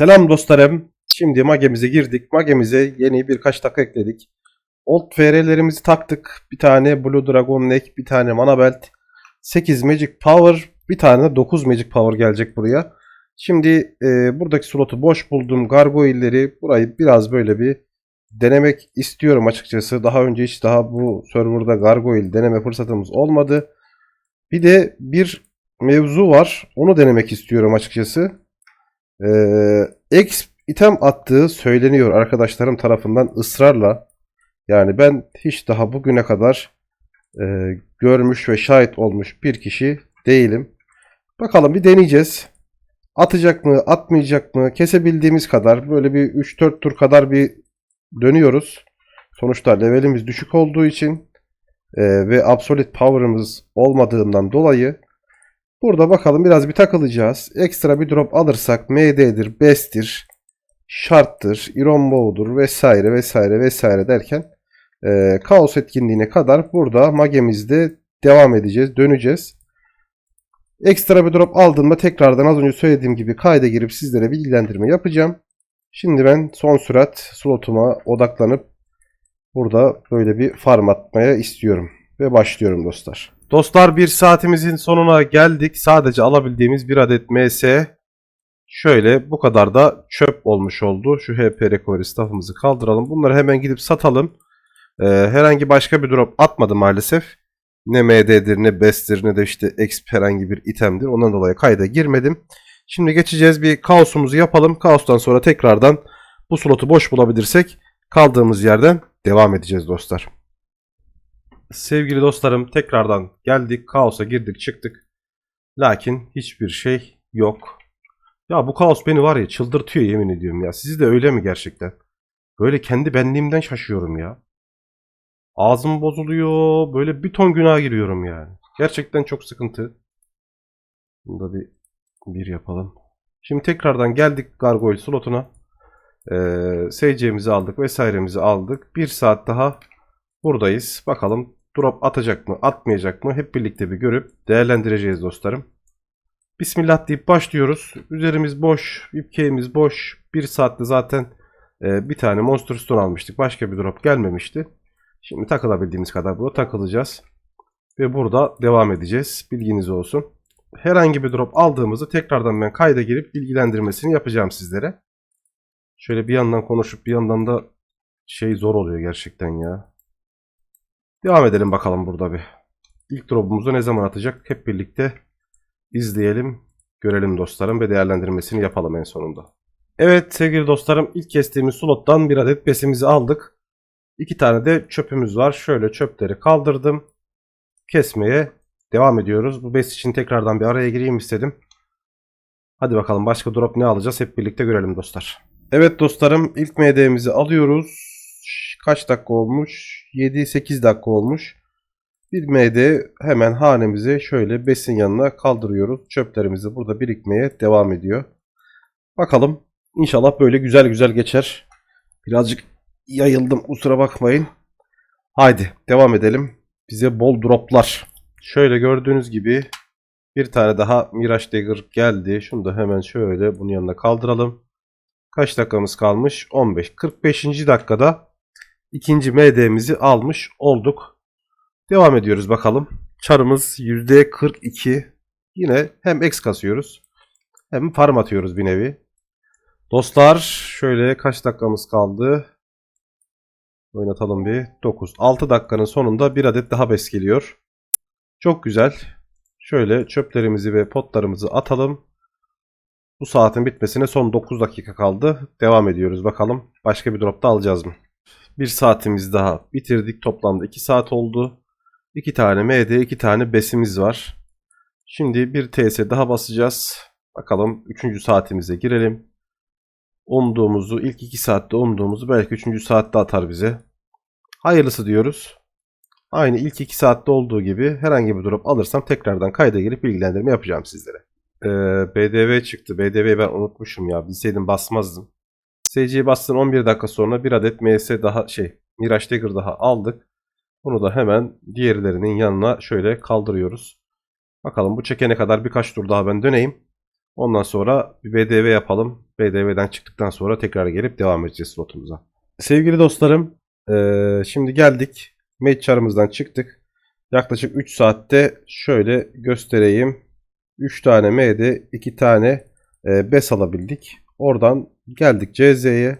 Selam dostlarım. Şimdi magemize girdik. Magemize yeni birkaç takı ekledik. Old FR'lerimizi taktık. Bir tane Blue Dragon Neck, bir tane Mana Belt, 8 Magic Power, bir tane de 9 Magic Power gelecek buraya. Şimdi e, buradaki slotu boş buldum. Gargoyle'leri burayı biraz böyle bir denemek istiyorum açıkçası. Daha önce hiç daha bu serverda Gargoyle deneme fırsatımız olmadı. Bir de bir mevzu var. Onu denemek istiyorum açıkçası. Ee, X item attığı söyleniyor arkadaşlarım tarafından ısrarla. Yani ben hiç daha bugüne kadar e, görmüş ve şahit olmuş bir kişi değilim. Bakalım bir deneyeceğiz. Atacak mı, atmayacak mı? Kesebildiğimiz kadar böyle bir 3-4 tur kadar bir dönüyoruz. Sonuçta levelimiz düşük olduğu için e, ve absolute power'ımız olmadığından dolayı Burada bakalım biraz bir takılacağız. Ekstra bir drop alırsak MD'dir, best'tir, şarttır, Iron Bow'dur vesaire vesaire vesaire derken e, kaos etkinliğine kadar burada magemizde devam edeceğiz, döneceğiz. Ekstra bir drop aldığımda tekrardan az önce söylediğim gibi kayda girip sizlere bilgilendirme yapacağım. Şimdi ben son sürat slotuma odaklanıp burada böyle bir farm atmaya istiyorum. Ve başlıyorum dostlar. Dostlar bir saatimizin sonuna geldik. Sadece alabildiğimiz bir adet MS. Şöyle bu kadar da çöp olmuş oldu. Şu HP recovery staff'ımızı kaldıralım. Bunları hemen gidip satalım. Ee, herhangi başka bir drop atmadı maalesef. Ne MD'dir ne best'tir ne de işte exp herhangi bir itemdir. Ondan dolayı kayda girmedim. Şimdi geçeceğiz bir kaosumuzu yapalım. Kaostan sonra tekrardan bu slotu boş bulabilirsek kaldığımız yerden devam edeceğiz dostlar. Sevgili dostlarım tekrardan geldik. Kaosa girdik çıktık. Lakin hiçbir şey yok. Ya bu kaos beni var ya çıldırtıyor yemin ediyorum ya. Sizi de öyle mi gerçekten? Böyle kendi benliğimden şaşıyorum ya. Ağzım bozuluyor. Böyle bir ton günah giriyorum yani. Gerçekten çok sıkıntı. Bunda bir bir yapalım. Şimdi tekrardan geldik Gargoyle slotuna. Ee, SC'mizi aldık vesairemizi aldık. Bir saat daha buradayız. Bakalım drop atacak mı atmayacak mı hep birlikte bir görüp değerlendireceğiz dostlarım. Bismillah deyip başlıyoruz. Üzerimiz boş, ipkeğimiz boş. Bir saatte zaten e, bir tane Monster Stone almıştık. Başka bir drop gelmemişti. Şimdi takılabildiğimiz kadar burada takılacağız. Ve burada devam edeceğiz. Bilginiz olsun. Herhangi bir drop aldığımızda tekrardan ben kayda girip bilgilendirmesini yapacağım sizlere. Şöyle bir yandan konuşup bir yandan da şey zor oluyor gerçekten ya. Devam edelim bakalım burada bir. İlk drop'umuzu ne zaman atacak? Hep birlikte izleyelim, görelim dostlarım ve değerlendirmesini yapalım en sonunda. Evet sevgili dostlarım ilk kestiğimiz slottan bir adet besimizi aldık. İki tane de çöpümüz var. Şöyle çöpleri kaldırdım. Kesmeye devam ediyoruz. Bu bes için tekrardan bir araya gireyim istedim. Hadi bakalım başka drop ne alacağız hep birlikte görelim dostlar. Evet dostlarım ilk MD'mizi alıyoruz kaç dakika olmuş? 7-8 dakika olmuş. Bir MD hemen hanemize şöyle besin yanına kaldırıyoruz. Çöplerimiz de burada birikmeye devam ediyor. Bakalım. İnşallah böyle güzel güzel geçer. Birazcık yayıldım kusura bakmayın. Haydi devam edelim. Bize bol droplar. Şöyle gördüğünüz gibi bir tane daha Mirage Dagger geldi. Şunu da hemen şöyle bunun yanına kaldıralım. Kaç dakikamız kalmış? 15. 45. dakikada ikinci MD'mizi almış olduk. Devam ediyoruz bakalım. Çarımız %42. Yine hem X kasıyoruz hem farm atıyoruz bir nevi. Dostlar şöyle kaç dakikamız kaldı? Oynatalım bir. 9. 6 dakikanın sonunda bir adet daha bes geliyor. Çok güzel. Şöyle çöplerimizi ve potlarımızı atalım. Bu saatin bitmesine son 9 dakika kaldı. Devam ediyoruz bakalım. Başka bir drop da alacağız mı? Bir saatimiz daha bitirdik. Toplamda 2 saat oldu. 2 tane MD, 2 tane besimiz var. Şimdi bir TS daha basacağız. Bakalım 3. saatimize girelim. Umduğumuzu, ilk 2 saatte umduğumuzu belki 3. saatte atar bize. Hayırlısı diyoruz. Aynı ilk 2 saatte olduğu gibi herhangi bir drop alırsam tekrardan kayda girip bilgilendirme yapacağım sizlere. Ee, BDV çıktı. BDV'yi ben unutmuşum ya. Bilseydim basmazdım. SC'ye bastığın 11 dakika sonra bir adet MS daha şey Mirage Dagger daha aldık. Bunu da hemen diğerlerinin yanına şöyle kaldırıyoruz. Bakalım bu çekene kadar birkaç tur daha ben döneyim. Ondan sonra bir BDV yapalım. BDV'den çıktıktan sonra tekrar gelip devam edeceğiz slotumuza. Sevgili dostlarım, eee, şimdi geldik. Mate çarımızdan çıktık. Yaklaşık 3 saatte şöyle göstereyim. 3 tane M'de 2 tane e, BES alabildik. Oradan geldik CZ'ye.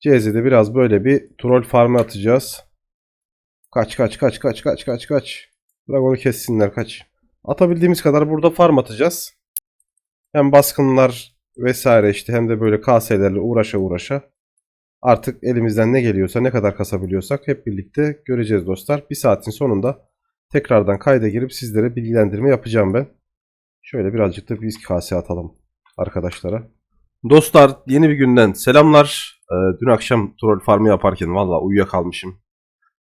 CZ'de biraz böyle bir troll farmı atacağız. Kaç kaç kaç kaç kaç kaç kaç. Dragon'u kessinler kaç. Atabildiğimiz kadar burada farm atacağız. Hem baskınlar vesaire işte hem de böyle KS'lerle uğraşa uğraşa. Artık elimizden ne geliyorsa ne kadar kasabiliyorsak hep birlikte göreceğiz dostlar. Bir saatin sonunda tekrardan kayda girip sizlere bilgilendirme yapacağım ben. Şöyle birazcık da biz kase atalım arkadaşlara. Dostlar yeni bir günden selamlar. Ee, dün akşam troll farmı yaparken valla uyuyakalmışım.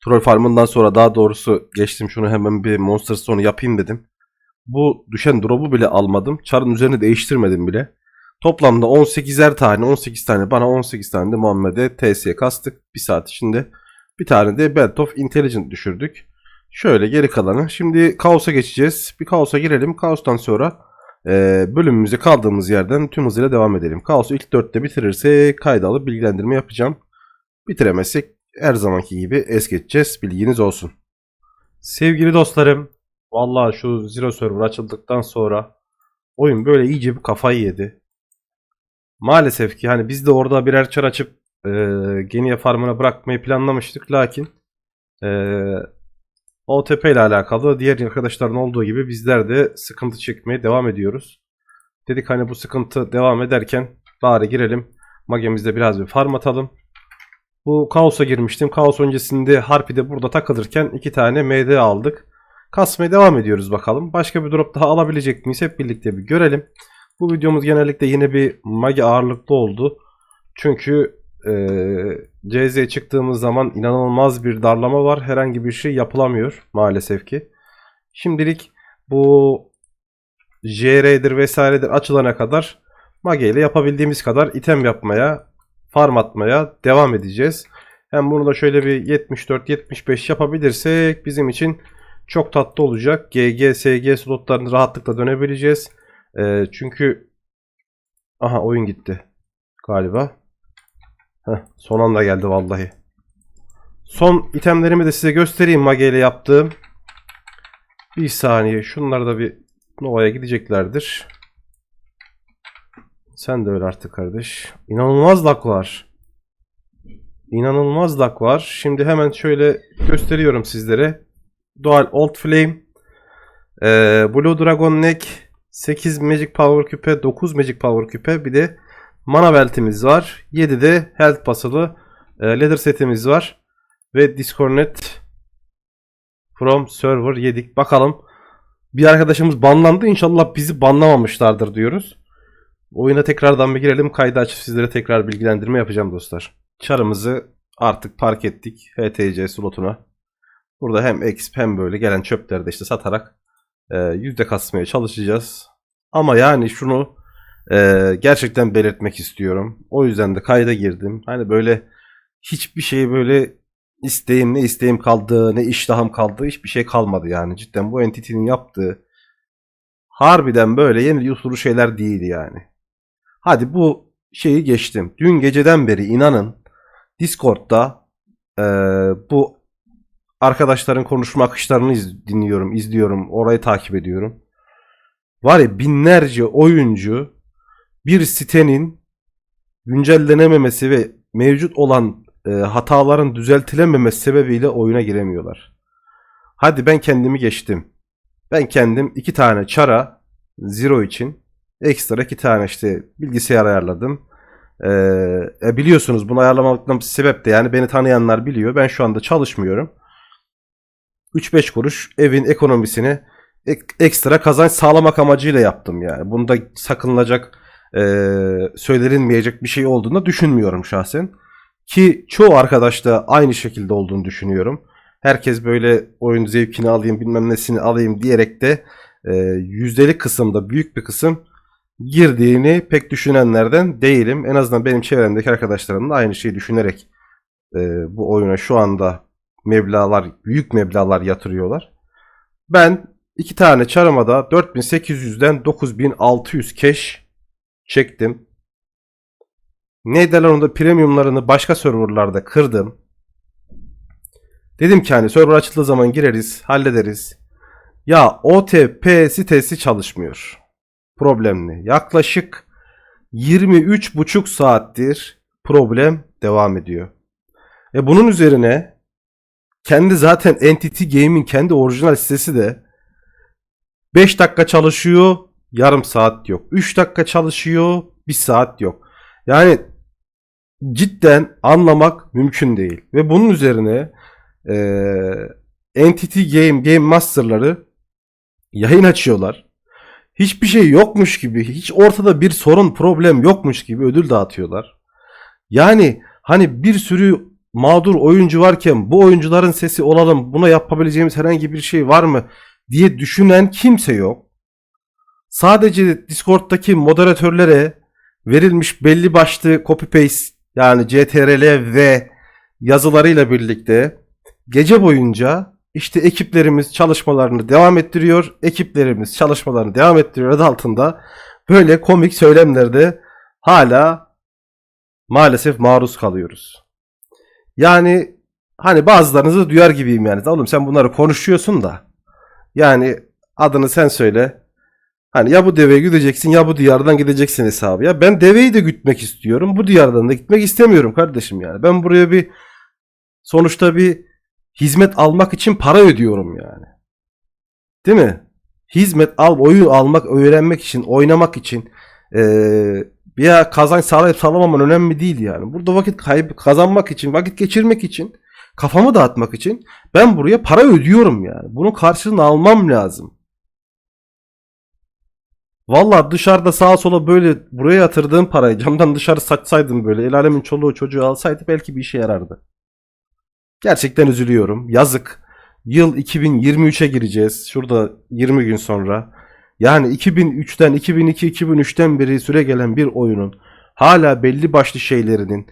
Troll farmından sonra daha doğrusu geçtim şunu hemen bir Monster Stone'u yapayım dedim. Bu düşen drop'u bile almadım. Çarın üzerini değiştirmedim bile. Toplamda 18'er tane 18 tane bana 18 tane de Muhammed'e TS'ye kastık. Bir saat içinde. Bir tane de Belt of Intelligence düşürdük. Şöyle geri kalanı. Şimdi Kaos'a geçeceğiz. Bir Kaos'a girelim. Kaos'tan sonra e, bölümümüze kaldığımız yerden tüm hızıyla devam edelim. Kaos'u ilk 4'te bitirirse kayda alıp bilgilendirme yapacağım. Bitiremezsek her zamanki gibi es geçeceğiz. Bilginiz olsun. Sevgili dostlarım. Vallahi şu Zero Server açıldıktan sonra oyun böyle iyice bir kafayı yedi. Maalesef ki hani biz de orada birer çar açıp e, Genia farmına bırakmayı planlamıştık. Lakin e, OTP ile alakalı diğer arkadaşların olduğu gibi bizler de sıkıntı çekmeye devam ediyoruz. Dedik hani bu sıkıntı devam ederken bari girelim. Magemizde biraz bir farm atalım. Bu kaosa girmiştim. Kaos öncesinde Harpi'de burada takılırken iki tane MD aldık. Kasmaya devam ediyoruz bakalım. Başka bir drop daha alabilecek miyiz? Hep birlikte bir görelim. Bu videomuz genellikle yine bir magi ağırlıklı oldu. Çünkü eee CZ'ye çıktığımız zaman inanılmaz bir darlama var. Herhangi bir şey yapılamıyor maalesef ki. Şimdilik bu JR'dir vesairedir açılana kadar Mage ile yapabildiğimiz kadar item yapmaya, farm atmaya devam edeceğiz. Hem bunu da şöyle bir 74-75 yapabilirsek bizim için çok tatlı olacak. GG, SG slotlarını rahatlıkla dönebileceğiz. Ee, çünkü aha oyun gitti galiba. Heh, son anda geldi vallahi. Son itemlerimi de size göstereyim Mage ile yaptığım. Bir saniye. Şunlar da bir Nova'ya gideceklerdir. Sen de öyle artık kardeş. İnanılmaz lag var. İnanılmaz lag var. Şimdi hemen şöyle gösteriyorum sizlere. Dual Old Flame. Ee, Blue Dragon Neck. 8 Magic Power küpe. 9 Magic Power küpe. Bir de Mana beltimiz var. 7 de health basılı e, leather setimiz var. Ve Disconnect from server yedik. Bakalım. Bir arkadaşımız banlandı. İnşallah bizi banlamamışlardır diyoruz. Oyuna tekrardan bir girelim. Kaydı açıp sizlere tekrar bilgilendirme yapacağım dostlar. Çarımızı artık park ettik. HTC slotuna. Burada hem exp hem böyle gelen çöpleri de işte satarak e, yüzde kasmaya çalışacağız. Ama yani şunu ee, gerçekten belirtmek istiyorum. O yüzden de kayda girdim. Hani böyle hiçbir şey böyle isteğim ne isteğim kaldı ne iştahım kaldı hiçbir şey kalmadı yani. Cidden bu entity'nin yaptığı harbiden böyle yeni yusuru şeyler değildi yani. Hadi bu şeyi geçtim. Dün geceden beri inanın Discord'da e, bu arkadaşların konuşma akışlarını iz, dinliyorum, izliyorum, orayı takip ediyorum. Var ya binlerce oyuncu bir sitenin güncellenememesi ve mevcut olan e, hataların düzeltilememesi sebebiyle oyuna giremiyorlar. Hadi ben kendimi geçtim. Ben kendim iki tane çara Zero için ekstra iki tane işte bilgisayar ayarladım. Ee, biliyorsunuz bunu ayarlamaktan sebep de yani beni tanıyanlar biliyor. Ben şu anda çalışmıyorum. 3-5 kuruş evin ekonomisini ek, ekstra kazanç sağlamak amacıyla yaptım yani. Bunda sakınılacak e, söylenilmeyecek bir şey olduğunu düşünmüyorum şahsen. Ki çoğu arkadaş da aynı şekilde olduğunu düşünüyorum. Herkes böyle oyun zevkini alayım bilmem nesini alayım diyerek de e, yüzdelik kısımda büyük bir kısım girdiğini pek düşünenlerden değilim. En azından benim çevremdeki arkadaşlarım da aynı şeyi düşünerek e, bu oyuna şu anda meblalar, büyük meblalar yatırıyorlar. Ben iki tane çarımada 4800'den 9600 cash çektim. Ne derler onda premiumlarını başka serverlarda kırdım. Dedim ki hani server açıldığı zaman gireriz, hallederiz. Ya OTP sitesi çalışmıyor. Problemli. Yaklaşık 23,5 saattir problem devam ediyor. E bunun üzerine kendi zaten Entity Game'in kendi orijinal sitesi de 5 dakika çalışıyor, yarım saat yok. 3 dakika çalışıyor, 1 saat yok. Yani cidden anlamak mümkün değil. Ve bunun üzerine eee, Entity Game Game Master'ları yayın açıyorlar. Hiçbir şey yokmuş gibi, hiç ortada bir sorun, problem yokmuş gibi ödül dağıtıyorlar. Yani hani bir sürü mağdur oyuncu varken bu oyuncuların sesi olalım, buna yapabileceğimiz herhangi bir şey var mı diye düşünen kimse yok. Sadece Discord'daki moderatörlere verilmiş belli başlı copy paste yani CTRL ve yazılarıyla birlikte gece boyunca işte ekiplerimiz çalışmalarını devam ettiriyor. Ekiplerimiz çalışmalarını devam ettiriyor adı altında böyle komik söylemlerde hala maalesef maruz kalıyoruz. Yani hani bazılarınızı duyar gibiyim yani. Oğlum sen bunları konuşuyorsun da yani adını sen söyle. Hani ya bu deveye gideceksin ya bu diyardan gideceksin hesabı. Ya ben deveyi de gütmek istiyorum. Bu diyardan da gitmek istemiyorum kardeşim yani. Ben buraya bir sonuçta bir hizmet almak için para ödüyorum yani. Değil mi? Hizmet al, oyun almak, öğrenmek için, oynamak için eee ya kazanç sağlayıp sağlamaman önemli değil yani. Burada vakit kaybı kazanmak için, vakit geçirmek için, kafamı dağıtmak için ben buraya para ödüyorum yani. Bunun karşılığını almam lazım. Valla dışarıda sağa sola böyle buraya yatırdığım parayı camdan dışarı saçsaydım böyle el alemin çoluğu çocuğu alsaydı belki bir işe yarardı. Gerçekten üzülüyorum. Yazık. Yıl 2023'e gireceğiz. Şurada 20 gün sonra. Yani 2003'ten 2002 2003'ten beri süre gelen bir oyunun hala belli başlı şeylerinin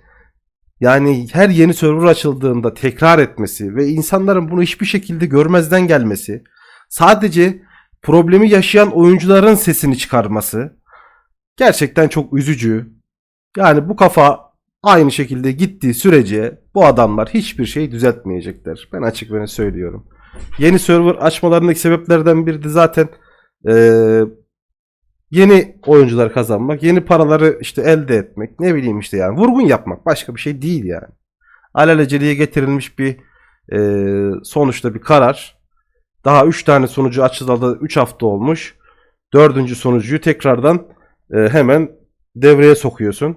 yani her yeni server açıldığında tekrar etmesi ve insanların bunu hiçbir şekilde görmezden gelmesi sadece problemi yaşayan oyuncuların sesini çıkarması gerçekten çok üzücü. Yani bu kafa aynı şekilde gittiği sürece bu adamlar hiçbir şey düzeltmeyecekler. Ben açık ve söylüyorum. Yeni server açmalarındaki sebeplerden biri de zaten ee, yeni oyuncular kazanmak, yeni paraları işte elde etmek, ne bileyim işte yani vurgun yapmak başka bir şey değil yani. Alelaceliye getirilmiş bir e, sonuçta bir karar. Daha 3 tane sonucu açılalı 3 hafta olmuş. Dördüncü sonucuyu tekrardan e, hemen devreye sokuyorsun.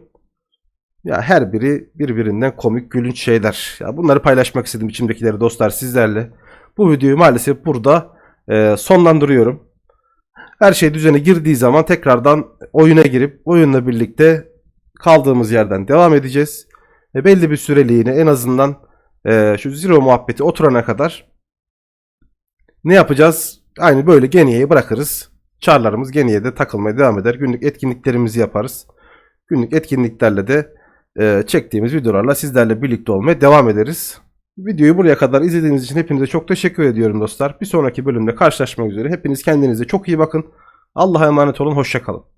Ya her biri birbirinden komik gülünç şeyler. Ya bunları paylaşmak istedim içimdekileri dostlar sizlerle. Bu videoyu maalesef burada e, sonlandırıyorum. Her şey düzene girdiği zaman tekrardan oyuna girip oyunla birlikte kaldığımız yerden devam edeceğiz. Ve belli bir süreliğine en azından e, şu zero muhabbeti oturana kadar ne yapacağız? Aynı böyle Geniye'yi bırakırız. Çarlarımız Geniye'de takılmaya devam eder. Günlük etkinliklerimizi yaparız. Günlük etkinliklerle de e, çektiğimiz videolarla sizlerle birlikte olmaya devam ederiz. Videoyu buraya kadar izlediğiniz için hepinize çok teşekkür ediyorum dostlar. Bir sonraki bölümde karşılaşmak üzere. Hepiniz kendinize çok iyi bakın. Allah'a emanet olun. Hoşçakalın.